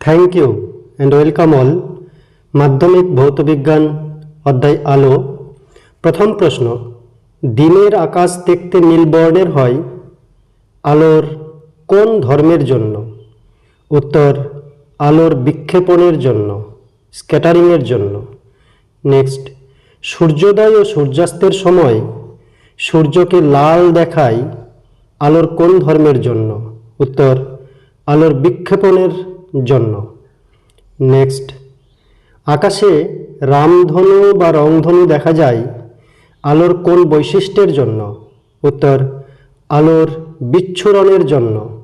Thank you and welcome all মাধ্যমিক ভৌতবিজ্ঞান অধ্যায় আলো। প্রথম প্রশ্ন, দিনের আকাশ দেখতে নীল বর্ণের হয়? আলোর কোন ধর্মের জন্য? উত্তর, আলোর বিক্ষেপণের জন্য, স্ক্যাটারিংয়ের জন্য। নেক্সট, সূর্যোদয় ও সূর্যাস্তের সময় সূর্যকে লাল দেখায় আলোর কোন ধর্মের জন্য? উত্তর, আলোর বিক্ষেপণের জন্য। নেক্সট আকাশে রামধনু বা রংধনু দেখা যায় আলোর কোন বৈশিষ্ট্যের জন্য? উত্তর, আলোর বিচ্ছুরণের জন্য।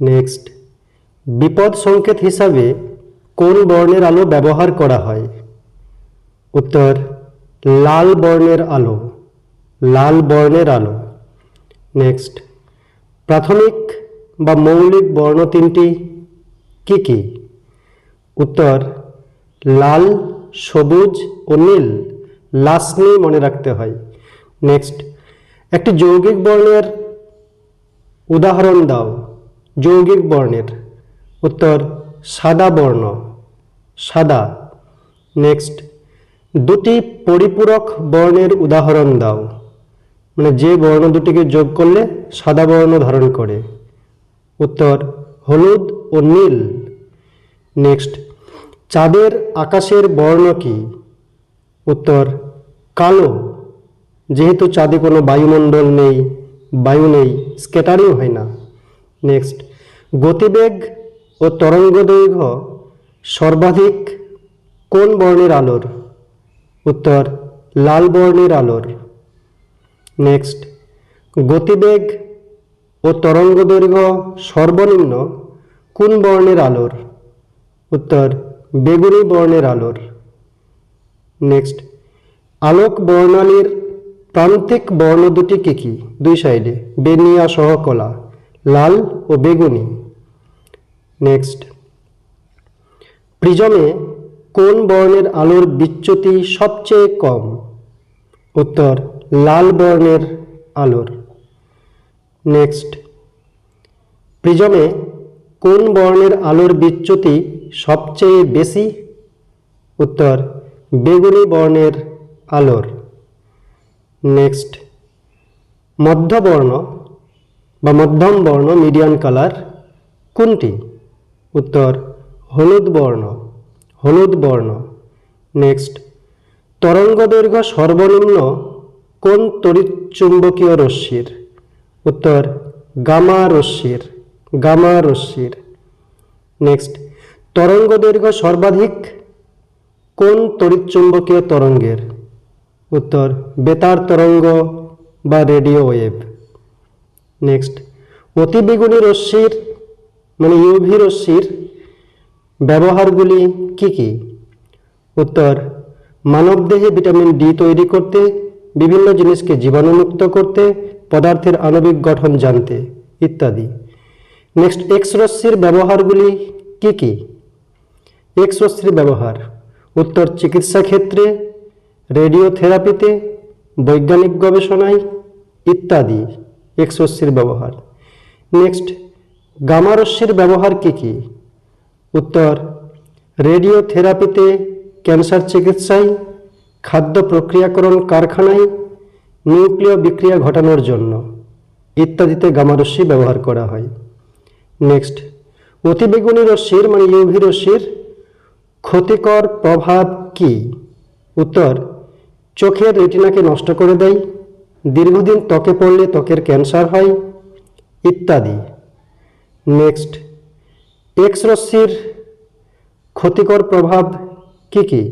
নেক্সট বিপদ সংকেত হিসাবে কোন বর্ণের আলো ব্যবহার করা হয়? উত্তর, লাল বর্ণের আলো। লাল বর্ণের আলো। নেক্সট প্রাথমিক বা মৌলিক বর্ণ তিনটি কি কি? উত্তর, লাল, সবুজ ও নীল। লাস্ট নিয়ে মনে রাখতে হয়। নেক্সট একটি যৌগিক বর্ণের উদাহরণ দাও। যৌগিক বর্ণের। উত্তর, সাদা বর্ণ। সাদা। নেক্সট দুটি পরিপূরক বর্ণের উদাহরণ দাও। মানে যে বর্ণ দুটিকে যোগ করলে সাদা বর্ণ ধারণ করে। উত্তর, হলুদ ও নীল। নেক্সট চাঁদের আকাশের বর্ণ কি? উত্তর, কালো। যেহেতু চাঁদে কোনো বায়ুমণ্ডল নেই, বায়ু নেই, স্কেটারিং হয় না। নেক্সট গতিবেগ ও তরঙ্গ দৈর্ঘ্য সর্বাধিক কোন বর্ণের আলোর? উত্তর, লাল বর্ণের আলোর। নেক্সট গতিবেগ ও তরঙ্গ দৈর্ঘ্য সর্বনিম্ন কোন বর্ণের আলোর? উত্তর, বেগুনি বর্ণের আলোর। নেক্সট, আলোক বর্ণালীর প্রান্তিক বর্ণ দুটি কি কি? দুই সাইডে, বেনিয়া সহ কলা, লাল ও বেগুনি। নেক্সট, প্রিজমে কোন বর্ণের আলোর বিচ্যুতি সবচেয়ে কম? উত্তর, লাল বর্ণের আলোর। নেক্সট, প্রিজমে কোন বর্ণের আলোর বিচ্যুতি সবচেয়ে বেশি? উত্তর, বেগুনি বর্ণের আলোর। নেক্সট, মধ্যবর্ণ বা মধ্যম বর্ণ মিডিয়ান কালার কোনটি? উত্তর, হলুদ বর্ণ হলুদ বর্ণ। নেক্সট, তরঙ্গ দৈর্ঘ্য সর্বনিম্ন কোন তড়িৎচুম্বকীয় রশ্মির? উত্তর, গামা রশ্মির। গামা রশ্মির। নেক্সট তরঙ্গ দৈর্ঘ্য সর্বাধিক কোন তড়িৎচুম্বকীয় তরঙ্গের? উত্তর, বেতার তরঙ্গ বা রেডিও ওয়েভ। নেক্সট অতিবেগুনি রশ্মির মানে ইউভি রশ্মির ব্যবহারগুলি কি কি? উত্তর, মানবদেহে ভিটামিন ডি তৈরি করতে, বিভিন্ন জিনিসকে জীবাণুমুক্ত করতে, পদার্থের আণবিক গঠন জানতে, ইত্যাদি। নেক্সট এক্স রশ্মির ব্যবহারগুলি কি কি? এক্স ব্যবহার, উত্তর, চিকিৎসা ক্ষেত্রে রেডিওথেরাপিতে বৈজ্ঞানিক গবেষণায় ইত্যাদি এক্স রশ্মির ব্যবহার। নেক্সট গামা রশ্মির ব্যবহার কি কি? উত্তর রেডিওথেরাপিতে ক্যান্সার চিকিৎসায়, খাদ্য প্রক্রিয়াকরণ কারখানায়, নিউক্লিয় বিক্রিয়া ঘটানোর জন্য ইত্যাদিতে গামা রশ্মি ব্যবহার করা হয়। নেক্সট অতিবেগুনি রশ্মির মানে ইউভি রশ্মির ক্ষতিকর প্রভাব কি? উত্তর, চোখের রেটিনাকে নষ্ট করে দেয়, দীর্ঘদিন ত্বকে পড়লে ত্বকের ক্যান্সার হয়, ইত্যাদি। নেক্সট এক্স রশ্মির ক্ষতিকর প্রভাব কি কি?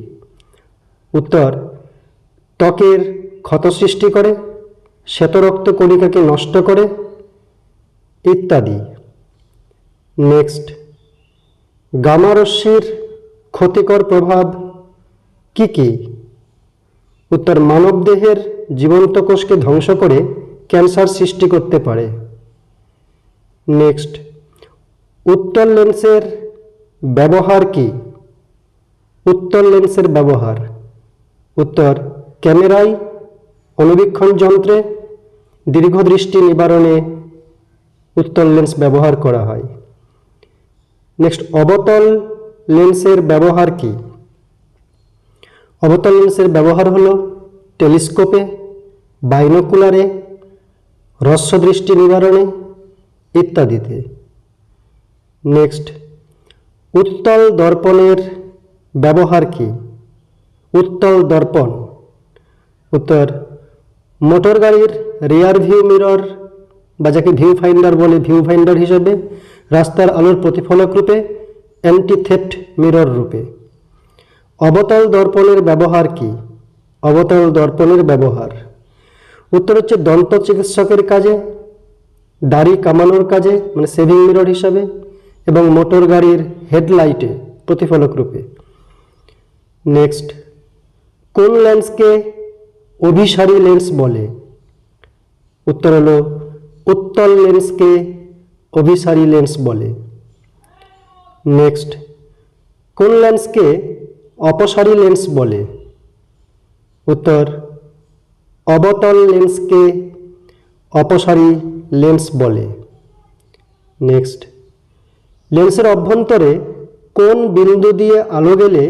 উত্তর, ত্বকের ক্ষত সৃষ্টি করে, শ্বেতরক্ত কণিকাকে নষ্ট করে, ইত্যাদি। নেক্সট। গামা রশ্মির ক্ষতিকর প্রভাব কি কি? উত্তর, মানবদেহের জীবন্ত কোষকে ধ্বংস করে ক্যান্সার সৃষ্টি করতে পারে। নেক্সট, উত্তর লেন্সের ব্যবহার কি? উত্তর লেন্সের ব্যবহার। উত্তর, ক্যামেরায় অনুবীক্ষণ যন্ত্রে দীর্ঘদৃষ্টি নিবারণে উত্তর লেন্স ব্যবহার করা হয়। নেক্সট অবতল লেন্সের ব্যবহার কি? অবতল লেন্সের ব্যবহার হলো টেলিস্কোপে, বাইনোকুলারে হ্রস্বদৃষ্টি নিবারণে ইত্যাদিতে। নেক্সট উত্তল দর্পণের ব্যবহার কি? উত্তল দর্পণ। উত্তর, মোটর গাড়ির রিয়ার ভিউ মিরর বা যাকে ভিউ ফাইন্ডার বলে ভিউ ফাইন্ডার হিসেবে রাস্তার আলোর প্রতিফলক রূপে অ্যান্টিথেপ্ট মিরর রূপে। অবতল দর্পণের ব্যবহার কি? অবতল দর্পণের ব্যবহার। উত্তর হচ্ছে দন্ত চিকিৎসকের কাজে, দাড়ি কামানোর কাজে মানে সেভিং মিরর হিসাবে, এবং মোটর গাড়ির হেডলাইটে প্রতিফলক রূপে। নেক্সট, কোন লেন্সকে অভিসারী লেন্স বলে? উত্তর হলো, উত্তল লেন্সকে অভিসারী লেন্স বলে। নেক্সট, কোন লেন্সকে অপসারী লেন্স বলে? উত্তর, অবতল লেন্সকে অপসারী লেন্স বলে। নেক্সট, লেন্সের অভ্যন্তরে কোন বিন্দু দিয়ে আলো গেলে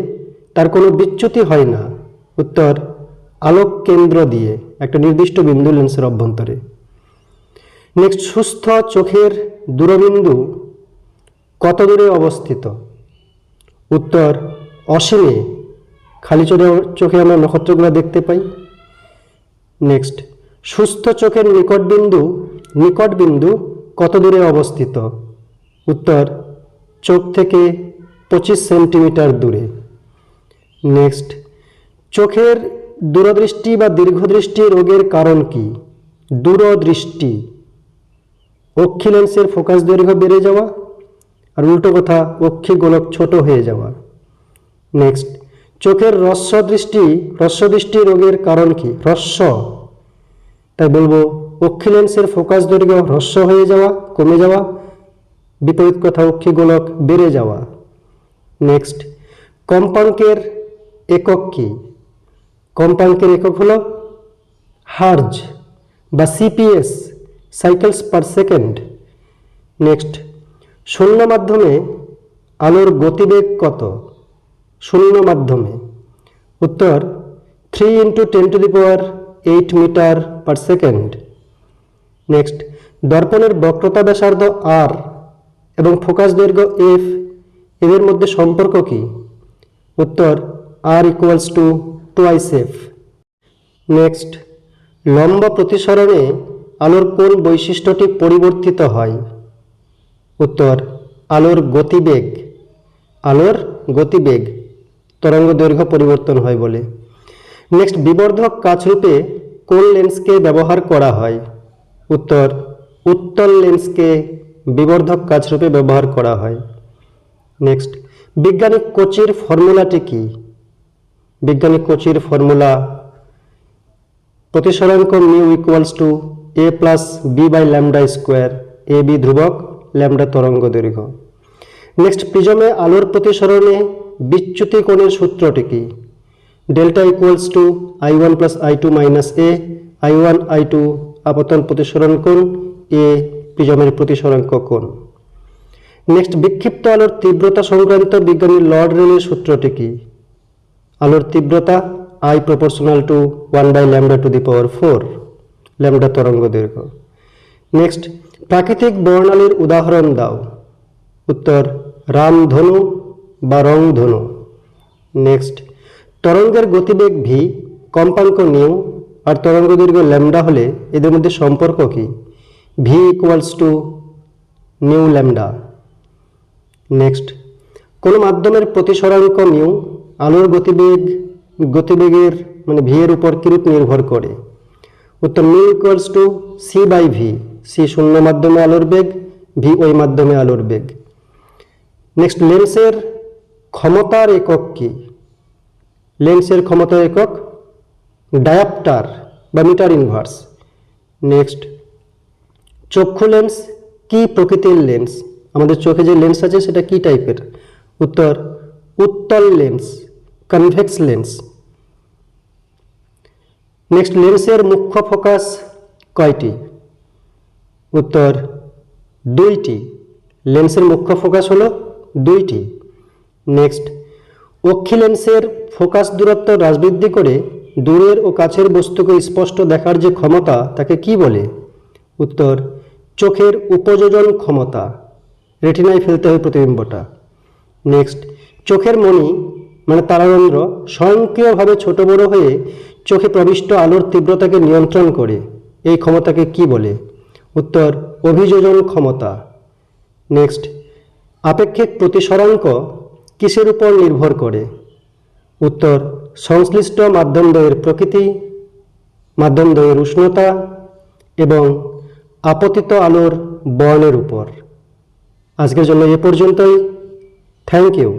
তার কোনো বিচ্যুতি হয় না? উত্তর, আলোক কেন্দ্র দিয়ে, একটা নির্দিষ্ট বিন্দু লেন্সের অভ্যন্তরে। নেক্সট, সুস্থ চোখের দূরবিন্দু কত দূরে অবস্থিত? উত্তর, অসীমে। খালি চোখে চোখে আমরা নক্ষত্রগুলো দেখতে পাই। নেক্সট, সুস্থ চোখের নিকট বিন্দু নিকট বিন্দু কত দূরে অবস্থিত? উত্তর, চোখ থেকে পঁচিশ সেন্টিমিটার দূরে। নেক্সট, চোখের দূরদৃষ্টি বা দীর্ঘদৃষ্টি রোগের কারণ কি? দূরদৃষ্টি। অক্ষি লেন্সের ফোকাস দৈর্ঘ্য বেড়ে যাওয়া আর উল্টো কথা অক্ষি গোলক ছোট হয়ে যাওয়া। নেক্সট চোখের হ্রস্ব দৃষ্টি হ্রস্ব দৃষ্টি রোগের কারণ কি? হ্রস্ব তাই বলব অক্ষি লেন্সের ফোকাস দৈর্ঘ্য হ্রস্ব হয়ে যাওয়া, কমে যাওয়া, বিপরীত কথা অক্ষি গোলক বেড়ে যাওয়া। নেক্সট কম্পাঙ্কের একক কি? কম্পাঙ্কের একক হলো হার্জ বা CPS cycles per second next শূন্য মাধ্যমে আলোর গতিবেগ কত? শূন্য মাধ্যমে। উত্তর three into ten to the power eight metre per second next দর্পণের বক্রতা ব্যাসার্ধ আর এবং ফোকাস দৈর্ঘ্য এফ এদের মধ্যে সম্পর্ক কি? উত্তর R equals to twice F next লম্ব প্রতিসরণে আলোর কোন বৈশিষ্ট্যটি পরিবর্তিত হয়? উত্তর, আলোর গতিবেগ। আলোর গতিবেগ তরঙ্গ দৈর্ঘ্য পরিবর্তন হয় বলে। নেক্সট বিবর্ধক কাচরূপে কোন লেন্সকে ব্যবহার করা হয়? উত্তর, উত্তল লেন্সকে বিবর্ধক কাচরূপে ব্যবহার করা হয়। নেক্সট বিজ্ঞানিক কোচির ফর্মুলাটি কি? বিজ্ঞানিক কোচির formula প্রতিসরাঙ্ক mu equals to A plus B by lambda square A B ধ্রুবক ল্যামডা তরঙ্গ দৈর্ঘ্য। নেক্সট প্রিজমে আলোর প্রতিসরণে বিচ্যুতি কোণের সূত্রটি কি? Delta equals to I one plus I two minus A I one I two আপতন প্রতিসরণ কোণ এ প্রিজমের প্রতিসরাঙ্ক কোণ। নেক্সট বিক্ষিপ্ত আলোর তীব্রতা সংক্রান্ত বিজ্ঞানী লর্ড রেলের সূত্রটি কি? আলোর তীব্রতা I proportional to one by lambda to the power four lambda তরঙ্গ দৈর্ঘ্য। নেক্সট প্রাকৃতিক বর্ণালীর উদাহরণ দাও। উত্তর রামধনু বা রংধনু নেক্সট তরঙ্গের গতিবেগ ভি কম্পাঙ্ক নিউ, আর তরঙ্গ দৈর্ঘ্য ল্যামডা হলে এদের মধ্যে সম্পর্ক কি? V equals to nu lambda next কোনো মাধ্যমের প্রতিসরাঙ্ক মিউ আলোর গতিবেগ, গতিবেগের মানে ভি এর উপর কিরূপ নির্ভর করে? উত্তর mu equals to C by V C শূন্য মাধ্যমে আলোর বেগ ভি ওই মাধ্যমে আলোর বেগ। নেক্সট লেন্সের ক্ষমতার একক কি? লেন্সের ক্ষমতার একক ডায়াপ্টার বা মিটার ইনভার্স নেক্সট চক্ষু লেন্স কি প্রকৃতির লেন্স আমাদের চোখে যে লেন্স আছে সেটা কি টাইপের উত্তর, উত্তল লেন্স কনভেক্স লেন্স নেক্সট লেন্সের মুখ্য ফোকাস কয়টি? উত্তর, দুইটি। লেন্সের মুখ্য ফোকাস হলো দুইটি। নেক্সট, অক্ষি লেন্সের ফোকাস দূরত্ব হ্রাস বৃদ্ধি করে দূরের ও কাছের বস্তুকে স্পষ্ট দেখার যে ক্ষমতা, তাকে কি বলে? উত্তর, চোখের উপযোজন ক্ষমতা। রেটিনায় ফেলতে হয় প্রতিবিম্বটা। নেক্সট, চোখের মণি মানে তারারন্ধ্র, স্বয়ংক্রিয়ভাবে ছোট বড় হয়ে চোখে প্রবিষ্ট আলোর তীব্রতাকে নিয়ন্ত্রণ করে। এই ক্ষমতাকে কি বলে? উত্তর, অভিযোজন ক্ষমতা। নেক্সট, আপেক্ষিক প্রতিসরাঙ্ক কিসের উপর নির্ভর করে? উত্তর, সংশ্লিষ্ট মাধ্যমদ্বয়ের প্রকৃতি, মাধ্যমদ্বয়ের উষ্ণতা এবং আপতিত আলোর বর্ণের উপর। আজকের জন্য এ পর্যন্তই। Thank you.